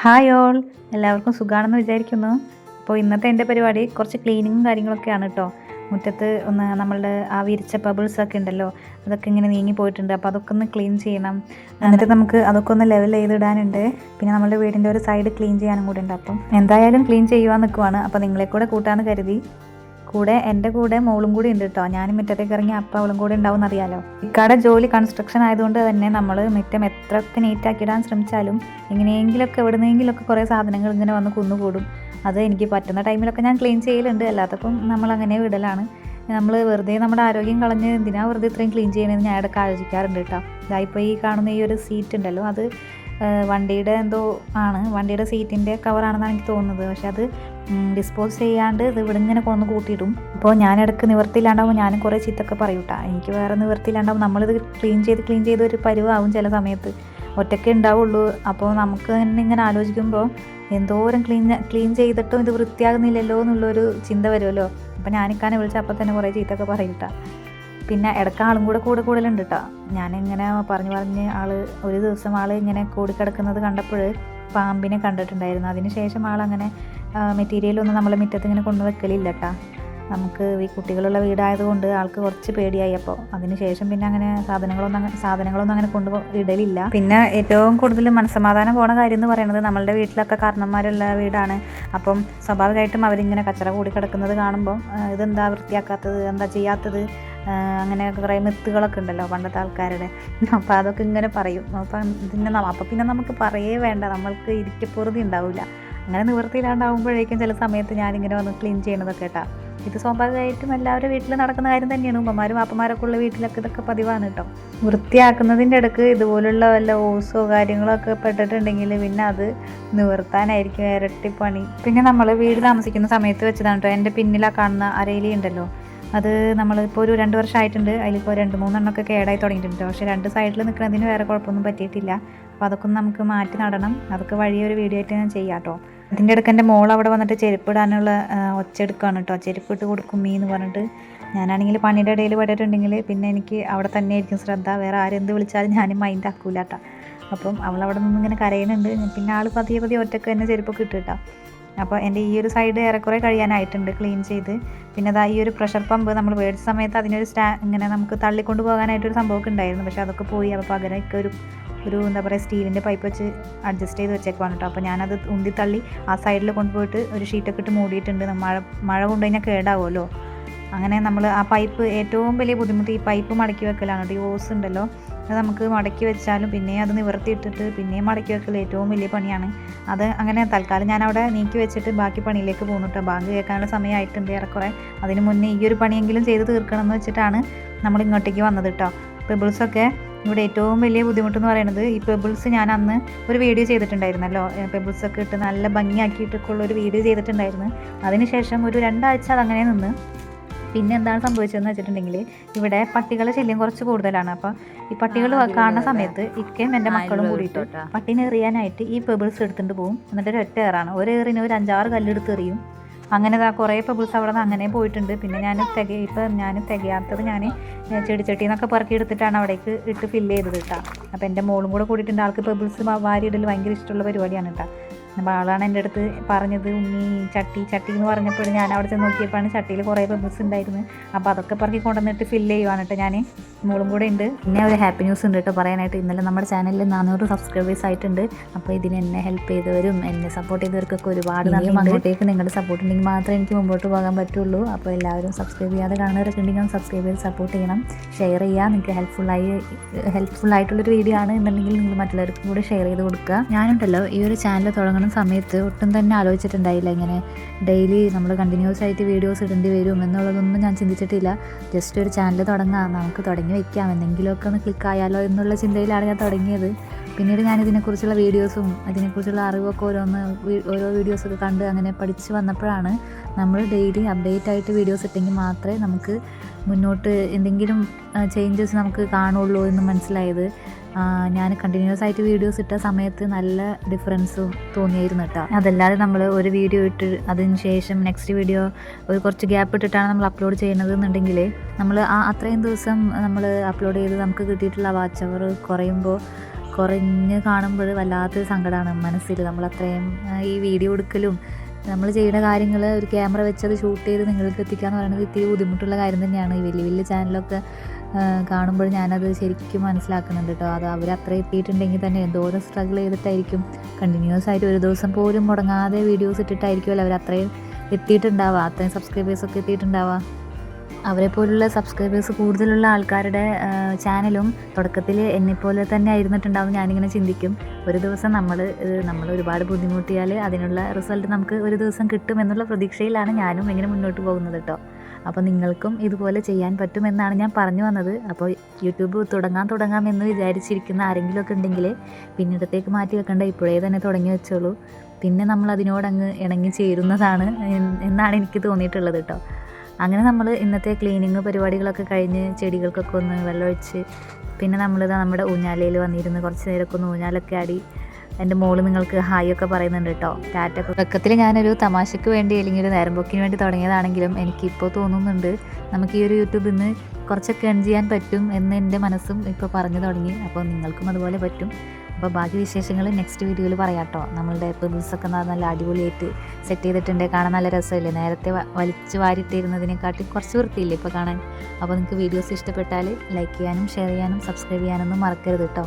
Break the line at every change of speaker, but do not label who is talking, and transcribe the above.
Hi all എല്ലാവർക്കും സുഖമാണെന്ന് വിചാരിക്കുന്നു. അപ്പോൾ ഇന്നത്തെ എന്റെ പരിപാടി കുറച്ച് ക്ലീനിങ്ങും കാര്യങ്ങളൊക്കെയാണ് കേട്ടോ. മുറ്റത്ത് ഒന്ന് നമ്മളുടെ ആ വിരിച്ച ബബിൾസ് ഒക്കെ ഉണ്ടല്ലോ അതൊക്കെ ഇങ്ങനെ നീങ്ങി പോയിട്ടുണ്ട്. അപ്പോൾ അതൊക്കെ ഒന്ന് ക്ലീൻ ചെയ്യണം. എന്നിട്ട് നമുക്ക് അതൊക്കെ ഒന്ന് ലെവൽ ചെയ്തിടാനുണ്ട്. പിന്നെ നമ്മളുടെ വീടിന്റെ ഒരു സൈഡ് ക്ലീൻ ചെയ്യാനും കൂടെ ഉണ്ട്. അപ്പം എന്തായാലും ക്ലീൻ ചെയ്യുവാൻ നിൽക്കുവാണ് അപ്പോൾ നിങ്ങളെ കൂടെ കൂട്ടാന്ന് കരുതി. കൂടെ എന്റെ കൂടെ മോളും കൂടി ഉണ്ട് കേട്ടോ ഞാൻ മുറ്റത്തേക്ക് ഇറങ്ങി അപ്പം അവളും കൂടി ഉണ്ടാവും അറിയാലോ ഇക്കാടെ ജോലി കൺസ്ട്രക്ഷൻ ആയതുകൊണ്ട് തന്നെ നമ്മൾ മുറ്റം എത്ര നീറ്റാക്കി ഇടാൻ ശ്രമിച്ചാലും എങ്ങനെയെങ്കിലുമൊക്കെ എവിടുന്നെങ്കിലുമൊക്കെ കുറേ സാധനങ്ങൾ ഇങ്ങനെ വന്ന് കുന്നുകൂടും. അത് എനിക്ക് പറ്റുന്ന ടൈമിലൊക്കെ ഞാൻ ക്ലീൻ ചെയ്യലുണ്ട്. അല്ലാത്തപ്പം നമ്മൾ അങ്ങനെ വിടലാണ്. നമ്മൾ വെറുതെ നമ്മുടെ ആരോഗ്യം കളഞ്ഞ് എന്തിനാ വെറുതെ ഇത്രയും ക്ലീൻ ചെയ്യണമെന്ന് ഞാൻ ഇടയ്ക്ക് ആലോചിക്കാറുണ്ട് കേട്ടോ ഇതായിപ്പോൾ ഈ കാണുന്ന ഈ ഒരു സീറ്റ് ഉണ്ടല്ലോ അത് വണ്ടിയുടെ എന്തോ ആണ്. വണ്ടിയുടെ സീറ്റിന്റെ കവറാണെന്നാണ് എനിക്ക് തോന്നുന്നത്. പക്ഷെ അത് ഡിസ്പോസ് ചെയ്യാണ്ട് ഇത് ഇവിടെ ഇങ്ങനെ കൊന്ന് കൂട്ടിയിടും. അപ്പോൾ ഞാനിടയ്ക്ക് നിവർത്തിയില്ലാണ്ടാവും ഞാനും കുറേ ചീത്തൊക്കെ പറയൂട്ടാ എനിക്ക് വേറെ നിവർത്തിയില്ലാണ്ടാവും നമ്മളിത് ക്ലീൻ ചെയ്ത് ക്ലീൻ ചെയ്ത് ഒരു പരിവാകും ചില സമയത്ത്. ഒറ്റയ്ക്ക് ഉണ്ടാവുള്ളൂ. അപ്പോൾ നമുക്ക് തന്നെ ഇങ്ങനെ ആലോചിക്കുമ്പോൾ എന്തോരം ക്ലീൻ ക്ലീൻ ചെയ്തിട്ടും ഇത് വൃത്തിയാകുന്നില്ലല്ലോ എന്നുള്ളൊരു ചിന്ത വരുമല്ലോ. അപ്പോൾ ഞാനിക്കാനെ വിളിച്ച് അപ്പോൾ തന്നെ കുറേ ചീത്തൊക്കെ പറയൂട്ടാ പിന്നെ ഇടയ്ക്ക് ആളും കൂടെ കൂടെ കൂടുതലുണ്ട് കേട്ടോ ഞാനിങ്ങനെ പറഞ്ഞു പറഞ്ഞ് ആൾ ഒരു ദിവസം ആൾ ഇങ്ങനെ കൂടിക്കിടക്കുന്നത് കണ്ടപ്പോൾ പാമ്പിനെ കണ്ടിട്ടുണ്ടായിരുന്നു. അതിന് ശേഷം ആളങ്ങനെ മെറ്റീരിയലൊന്നും നമ്മൾ മുറ്റത്ത് ഇങ്ങനെ കൊണ്ടു വെക്കലില്ല കേട്ടോ നമുക്ക് ഈ കുട്ടികളുള്ള വീടായതുകൊണ്ട് ആൾക്ക് കുറച്ച് പേടിയായി അപ്പോൾ അതിന് ശേഷം പിന്നെ അങ്ങനെ സാധനങ്ങളൊന്നും അങ്ങനെ സാധനങ്ങളൊന്നും അങ്ങനെ കൊണ്ടു ഇടലില്ല. പിന്നെ ഏറ്റവും കൂടുതൽ മനസ്സമാധാനം പോണ കാര്യം എന്ന് പറയുന്നത് നമ്മളുടെ വീട്ടിലൊക്കെ കാരണന്മാരുള്ള വീടാണ്. അപ്പം സ്വാഭാവികമായിട്ടും അവരിങ്ങനെ കച്ചറ കൂടി കിടക്കുന്നത് കാണുമ്പോൾ ഇതെന്താ വൃത്തിയാക്കാത്തത് എന്താ ചെയ്യാത്തത് അങ്ങനെ കുറേ മിത്തുകളൊക്കെ ഉണ്ടല്ലോ പണ്ടത്തെ ആൾക്കാരുടെ. അപ്പോൾ അതൊക്കെ ഇങ്ങനെ പറയും. അപ്പം പിന്നെ അപ്പം പിന്നെ നമുക്ക് പറയേ വേണ്ട. നമ്മൾക്ക് ഇരിക്കപ്പുറതി ഉണ്ടാവില്ല അങ്ങനെ നിവൃത്തിയിലാണ്ടാവുമ്പോഴേക്കും ചില സമയത്ത് ഞാനിങ്ങനെ വന്ന് ക്ലീൻ ചെയ്യണതൊക്കെ കേട്ടാ. ഇത് സ്വാഭാവികമായിട്ടും എല്ലാവരും വീട്ടിൽ നടക്കുന്ന കാര്യം തന്നെയാണ്. ഉമ്മമാരും വാപ്പമാരൊക്കെ ഉള്ള വീട്ടിലൊക്കെ ഇതൊക്കെ പതിവാണ് കേട്ടോ. വൃത്തിയാക്കുന്നതിന്റെ ഇടയ്ക്ക് ഇതുപോലുള്ള വല്ല ഓസോ കാര്യങ്ങളോ ഒക്കെ പെട്ടിട്ടുണ്ടെങ്കിൽ പിന്നെ അത് നിവർത്താനായിരിക്കും ഇരട്ടി പണി. പിന്നെ നമ്മൾ വീട് താമസിക്കുന്ന സമയത്ത് വെച്ചതാണ് കേട്ടോ. എന്റെ പിന്നിലാ കാണുന്ന അരയിലി ഉണ്ടല്ലോ. അത് നമ്മളിപ്പോൾ ഒരു രണ്ട് വർഷമായിട്ടുണ്ട് അതിലിപ്പോൾ രണ്ട് മൂന്നെണ്ണമൊക്കെ കേടായി തുടങ്ങിയിട്ടുണ്ട്. പക്ഷേ രണ്ട് സൈഡിൽ നിൽക്കുന്നതിന് വേറെ കുഴപ്പമൊന്നും പറ്റിയിട്ടില്ല. അപ്പോൾ അതൊക്കെ നമുക്ക് മാറ്റി നടണം. അതൊക്കെ വഴിയൊരു വീഡിയോ ആയിട്ട് ഞാൻ ചെയ്യാം കേട്ടോ. അതിന്റെ ഇടയ്ക്ക് എന്റെ മോൾ അവിടെ വന്നിട്ട് ചെരുപ്പിടാനുള്ള ഒച്ചെടുക്കുകയാണ് കേട്ടോ. ചെരുപ്പ് ഇട്ട് കൊടുക്കും മീ എന്ന് പറഞ്ഞിട്ട്. ഞാനാണെങ്കിൽ പണിയുടെ ഇടയിൽ പെട്ടിട്ടുണ്ടെങ്കിൽ പിന്നെ എനിക്ക് അവിടെ തന്നെ ആയിരിക്കും ശ്രദ്ധ. വേറെ ആരെന്ത് വിളിച്ചാലും ഞാൻ മൈൻഡ് ആക്കൂല കേട്ടോ. അപ്പം അവൾ അവിടെ നിന്ന് ഇങ്ങനെ കരയുന്നുണ്ട്. പിന്നെ ആൾ പതിയെ പതിയെ ഒറ്റയ്ക്ക് തന്നെ ചെരുപ്പൊക്കെ ഇട്ട് കേട്ടോ. അപ്പോൾ എന്റെ ഈ ഒരു സൈഡ് ഏറെക്കുറെ കഴിയാനായിട്ടുണ്ട് ക്ലീൻ ചെയ്ത്. പിന്നെ അതാ ഈ ഒരു പ്രഷർ പമ്പ് നമ്മൾ മേടിച്ച സമയത്ത് അതിനൊരു സ്റ്റാ ഇങ്ങനെ നമുക്ക് തള്ളിക്കൊണ്ട് പോകാനായിട്ടൊരു സംഭവമൊക്കെ ഉണ്ടായിരുന്നു. പക്ഷേ അതൊക്കെ പോയി. അപ്പോൾ പകരമൊക്കെ ഒരു ഒരു എന്താ പറയുക സ്റ്റീലിന്റെ പൈപ്പ് വെച്ച് അഡ്ജസ്റ്റ് ചെയ്ത് വെച്ചേക്കുവാണ് കേട്ടോ. അപ്പോൾ ഞാനത് ഉന്തി തള്ളി ആ സൈഡിൽ കൊണ്ടുപോയിട്ട് ഒരു ഷീറ്റൊക്കെ ഇട്ട് മൂടിയിട്ടുണ്ട്. മഴ മഴ കൊണ്ടുകഴിഞ്ഞാൽ കേടാവുമല്ലോ. അങ്ങനെ നമ്മൾ ആ പൈപ്പ് ഏറ്റവും വലിയ ബുദ്ധിമുട്ട് ഈ പൈപ്പ് മടക്കി വെക്കലാണ്. കേട്ടോ ഈ ഓസ് ഉണ്ടല്ലോ. അത് നമുക്ക് മടക്കി വെച്ചാലും പിന്നെ അത് നിവർത്തിയിട്ടിട്ട് പിന്നെയും മടക്കി വെക്കൽ ഏറ്റവും വലിയ പണിയാണ്. അത് അങ്ങനെ തൽക്കാലം ഞാൻ അവിടെ നീക്കി വെച്ചിട്ട് ബാക്കി പണിയിലേക്ക് പോകുന്നു കേട്ടോ ബാങ്ക് കേൾക്കാനുള്ള സമയമായിട്ടുണ്ട് ഏറെക്കുറെ. അതിന് മുന്നേ ഈ ഒരു പണിയെങ്കിലും ചെയ്ത് തീർക്കണം എന്ന് വെച്ചിട്ടാണ് നമ്മൾ ഇങ്ങോട്ടേക്ക് വന്നത് കേട്ടോ പെബിൾസൊക്കെ ഇവിടെ ഏറ്റവും വലിയ ബുദ്ധിമുട്ടെന്ന് പറയുന്നത് ഈ പെബിൾസ് ഞാൻ അന്ന് ഒരു വീഡിയോ ചെയ്തിട്ടുണ്ടായിരുന്നല്ലോ. പെബിൾസ് ഒക്കെ ഇട്ട് നല്ല ഭംഗിയാക്കിയിട്ടൊക്കെ ഉള്ള ഒരു വീഡിയോ ചെയ്തിട്ടുണ്ടായിരുന്നു. അതിനുശേഷം ഒരു രണ്ടാഴ്ച അതങ്ങനെ നിന്ന്. പിന്നെ എന്താണ് സംഭവിച്ചതെന്ന് വെച്ചിട്ടുണ്ടെങ്കിൽ ഇവിടെ പട്ടികളെ ശല്യം കുറച്ച് കൂടുതലാണ്. അപ്പോൾ ഈ പട്ടികൾ കാണുന്ന സമയത്ത് ഇക്കയും എന്റെ മക്കളും കൂടിയിട്ട് പട്ടിനെ എറിയാനായിട്ട് ഈ പെബിൾസ് എടുത്തിട്ട് പോകും എന്നിട്ട് ഒരു ഒറ്റ ഏറാണ്. ഒരു ഏറിന് ഒരു അഞ്ചാറ് കല്ലെടുത്ത് എറിയും. അങ്ങനെ കുറേ പെബിൾസ് അവിടെ നിന്ന് അങ്ങനെ പോയിട്ടുണ്ട്. പിന്നെ ഞാൻ തിക ഇപ്പം ഞാൻ തികയാത്തത് ഞാൻ ചെടിച്ചട്ടി എന്നൊക്കെ പറക്കി എടുത്തിട്ടാണ് അവിടേക്ക് ഇട്ട് ഫില്ല് ചെയ്തത് കേട്ടോ അപ്പോൾ എന്റെ മോളും കൂടെ കൂടിയിട്ടുണ്ട്. ആൾക്ക് പെബിൾസ് വാരിയിടൽ ഭയങ്കര ഇഷ്ടമുള്ള പരിപാടിയാണ് കേട്ടോ അപ്പോൾ ആളാണ് എന്റെ അടുത്ത് പറഞ്ഞത് ഉണ്ണി ചട്ടി ചട്ടി എന്ന് പറഞ്ഞപ്പോൾ ഞാൻ അവിടെ ചെന്ന് നോക്കിയപ്പോഴാണ് ചട്ടിയിൽ കുറേ പെബിൾസ് ഉണ്ടായിരുന്നു അപ്പോൾ അതൊക്കെ പറക്കി കൊണ്ടുവന്നിട്ട് ഫില്ല് ചെയ്യുവാണ് കേട്ടോ ഞാൻ മോളും കൂടെ ഉണ്ട്. പിന്നെ ഒരു ഹാപ്പി ന്യൂസ് ഉണ്ട് കേട്ടോ പറയാനായിട്ട്. ഇന്നലെ നമ്മുടെ ചാനലിൽ നാനൂറ് സബ്സ്ക്രൈബേഴ്സ് ആയിട്ടുണ്ട്. അപ്പോൾ ഇതിന് എന്നെ ഹെൽപ്പ് ചെയ്തവരും എന്നെ സപ്പോർട്ട് ചെയ്തവർക്കൊക്കെ ഒരുപാട് നന്ദി അങ്ങോട്ടേക്ക് നിങ്ങളുടെ സപ്പോർട്ട് ഉണ്ടെങ്കിൽ മാത്രമേ എനിക്ക് മുമ്പോട്ട് പോകാൻ പറ്റുള്ളൂ. അപ്പോൾ എല്ലാവരും സബ്സ്ക്രൈബ് ചെയ്യാതെ കാണുന്നവരൊക്കെ ഉണ്ടെങ്കിൽ സബ്സ്ക്രൈബ് ചെയ്ത് സപ്പോർട്ട് ചെയ്യണം. ഷെയർ ചെയ്യുക നിങ്ങൾക്ക് ഹെൽപ്ഫുള്ളായി ഹെൽപ്ഫുൾ ആയിട്ടുള്ളൊരു വീഡിയോ ആണ് എന്നുണ്ടെങ്കിൽ നിങ്ങൾ മറ്റുള്ളവർക്കും കൂടെ ഷെയർ ചെയ്ത് കൊടുക്കുക. ഞാനുണ്ടല്ലോ ഈ ഒരു ചാനൽ തുടങ്ങുന്ന സമയത്ത് ഒട്ടും തന്നെ ആലോചിച്ചിട്ടുണ്ടായില്ല. ഇങ്ങനെ ഡെയിലി നമ്മൾ കണ്ടിന്യൂസ് ആയിട്ട് വീഡിയോസ് ഇടേണ്ടി വരും എന്നുള്ളതൊന്നും ഞാൻ ചിന്തിച്ചിട്ടില്ല. ജസ്റ്റ് ഒരു ചാനൽ തുടങ്ങാം. നമുക്ക് തുടങ്ങി വെക്കാം. എന്തെങ്കിലുമൊക്കെ ഒന്ന് ക്ലിക്ക് ആയാലോ എന്നുള്ള ചിന്തയിലാണ് ഞാൻ തുടങ്ങിയത്. പിന്നീട് ഞാൻ ഇതിനെക്കുറിച്ചുള്ള വീഡിയോസും അതിനെക്കുറിച്ചുള്ള അറിവൊക്കെ ഓരോന്ന് ഓരോ വീഡിയോസൊക്കെ കണ്ട് അങ്ങനെ പഠിച്ച് വന്നപ്പോഴാണ് നമ്മൾ ഡെയിലി അപ്ഡേറ്റ് ആയിട്ട് വീഡിയോസ് ഇട്ടെങ്കിൽ മാത്രമേ നമുക്ക് മുന്നോട്ട് എന്തെങ്കിലും ചേഞ്ചസ് നമുക്ക് കാണുള്ളൂ എന്ന് മനസ്സിലായത്. ഞാൻ കണ്ടിന്യൂസ് ആയിട്ട് വീഡിയോസ് ഇട്ട സമയത്ത് നല്ല ഡിഫറൻസും തോന്നിയായിരുന്നു കേട്ടോ അതല്ലാതെ നമ്മൾ ഒരു വീഡിയോ ഇട്ട് അതിന് ശേഷം നെക്സ്റ്റ് വീഡിയോ ഒരു കുറച്ച് ഗ്യാപ്പ് ഇട്ടിട്ടാണ് നമ്മൾ അപ്ലോഡ് ചെയ്യുന്നത് എന്നുണ്ടെങ്കിൽ നമ്മൾ ആ അത്രയും ദിവസം നമ്മൾ അപ്ലോഡ് ചെയ്ത് നമുക്ക് കിട്ടിയിട്ടുള്ള വാച്ച് അവർ കുറയുമ്പോൾ
കുറഞ്ഞ് കാണുമ്പോൾ വല്ലാത്തൊരു സങ്കടമാണ് മനസ്സിൽ നമ്മൾ അത്രയും ഈ വീഡിയോ എടുക്കലും നമ്മൾ ചെയ്യുന്ന കാര്യങ്ങൾ ഒരു ക്യാമറ വെച്ച് അത് ഷൂട്ട് ചെയ്ത് നിങ്ങൾക്ക് എത്തിക്കുക എന്ന് പറയുന്നത് ഇത്തിരി ബുദ്ധിമുട്ടുള്ള കാര്യം തന്നെയാണ്. ഈ വലിയ വലിയ ചാനലൊക്കെ കാണുമ്പോൾ ഞാനത് ശരിക്കും മനസ്സിലാക്കുന്നുണ്ട് കേട്ടോ. അത് അവർ അത്ര എത്തിയിട്ടുണ്ടെങ്കിൽ തന്നെ എന്തോരം സ്ട്രഗിൾ ചെയ്തിട്ടായിരിക്കും. കണ്ടിന്യൂസ് ആയിട്ട് ഒരു ദിവസം പോലും മുടങ്ങാതെ വീഡിയോസ് ഇട്ടിട്ടായിരിക്കുമല്ലോ അവർ അത്രയും എത്തിയിട്ടുണ്ടാവുക. അത്രയും സബ്സ്ക്രൈബേഴ്സൊക്കെ എത്തിയിട്ടുണ്ടാവുക. അവരെ പോലുള്ള സബ്സ്ക്രൈബേഴ്സ് കൂടുതലുള്ള ആൾക്കാരുടെ ചാനലും തുടക്കത്തിൽ എന്നെപ്പോലെ തന്നെ ആയിരുന്നിട്ടുണ്ടാവും. ഞാനിങ്ങനെ ചിന്തിക്കും. ഒരു ദിവസം നമ്മൾ നമ്മൾ ഒരുപാട് ബുദ്ധിമുട്ടിയാൽ അതിനുള്ള റിസൾട്ട് നമുക്ക് ഒരു ദിവസം കിട്ടും എന്നുള്ള പ്രതീക്ഷയിലാണ് ഞാനും ഇങ്ങനെ മുന്നോട്ട് പോകുന്നത് കേട്ടോ. അപ്പോൾ നിങ്ങൾക്കും ഇതുപോലെ ചെയ്യാൻ പറ്റുമെന്നാണ് ഞാൻ പറഞ്ഞു വന്നത്. അപ്പോൾ യൂട്യൂബ് തുടങ്ങാൻ തുടങ്ങാം എന്ന് വിചാരിച്ചിരിക്കുന്ന ആരെങ്കിലുമൊക്കെ ഉണ്ടെങ്കിൽ പിന്നിടത്തേക്ക് മാറ്റി വെക്കേണ്ട. ഇപ്പോഴേ തന്നെ തുടങ്ങി വെച്ചോളൂ. പിന്നെ നമ്മൾ അതിനോടങ്ങ് ഇണങ്ങി ചേരുന്നതാണ് എന്നാണ് എനിക്ക് തോന്നിയിട്ടുള്ളത് കേട്ടോ. അങ്ങനെ നമ്മൾ ഇന്നത്തെ ക്ലീനിങ് പരിപാടികളൊക്കെ കഴിഞ്ഞ് ചെടികൾക്കൊക്കെ ഒന്ന് വെള്ളമൊഴിച്ച് പിന്നെ നമ്മൾ നമ്മുടെ ഊഞ്ഞാലയിൽ വന്നിരുന്ന് കുറച്ച് നേരമൊക്കെ ഒന്ന് ഊഞ്ഞാലൊക്കെ ആടി എന്റെ മോൾ നിങ്ങൾക്ക് ഹായ് ഒക്കെ പറയുന്നുണ്ട് കേട്ടോ. ടാറ്റ തുടക്കത്തിൽ ഞാനൊരു തമാശയ്ക്ക് വേണ്ടി അല്ലെങ്കിൽ ഒരു നേരമ്പോക്കിന് വേണ്ടി തുടങ്ങിയതാണെങ്കിലും എനിക്കിപ്പോൾ തോന്നുന്നുണ്ട്. നമുക്ക് ഈ ഒരു യൂട്യൂബിൽ നിന്ന് കുറച്ചൊക്കെ എൺ ചെയ്യാൻ പറ്റും എന്ന് എന്റെ മനസ്സും ഇപ്പോൾ പറഞ്ഞു തുടങ്ങി. അപ്പോൾ നിങ്ങൾക്കും അതുപോലെ പറ്റും. അപ്പോൾ ബാക്കി വിശേഷങ്ങൾ നെക്സ്റ്റ് വീഡിയോയിൽ പറയാം കേട്ടോ നമ്മളുടെ പെബിൾസൊക്കെ നല്ല അടിപൊളിയായിട്ട് സെറ്റ് ചെയ്തിട്ടുണ്ട്. കാണാൻ നല്ല രസമില്ലേ? നേരത്തെ വലിച്ചു വാരിട്ടിരുന്നതിനെക്കാട്ടി കുറച്ച് വൃത്തിയില്ലേ ഇപ്പോൾ കാണാൻ? അപ്പോൾ നിങ്ങൾക്ക് വീഡിയോസ് ഇഷ്ടപ്പെട്ടാൽ ലൈക്ക് ചെയ്യാനും ഷെയർ ചെയ്യാനും സബ്സ്ക്രൈബ് ചെയ്യാനൊന്നും മറക്കരുത് കേട്ടോ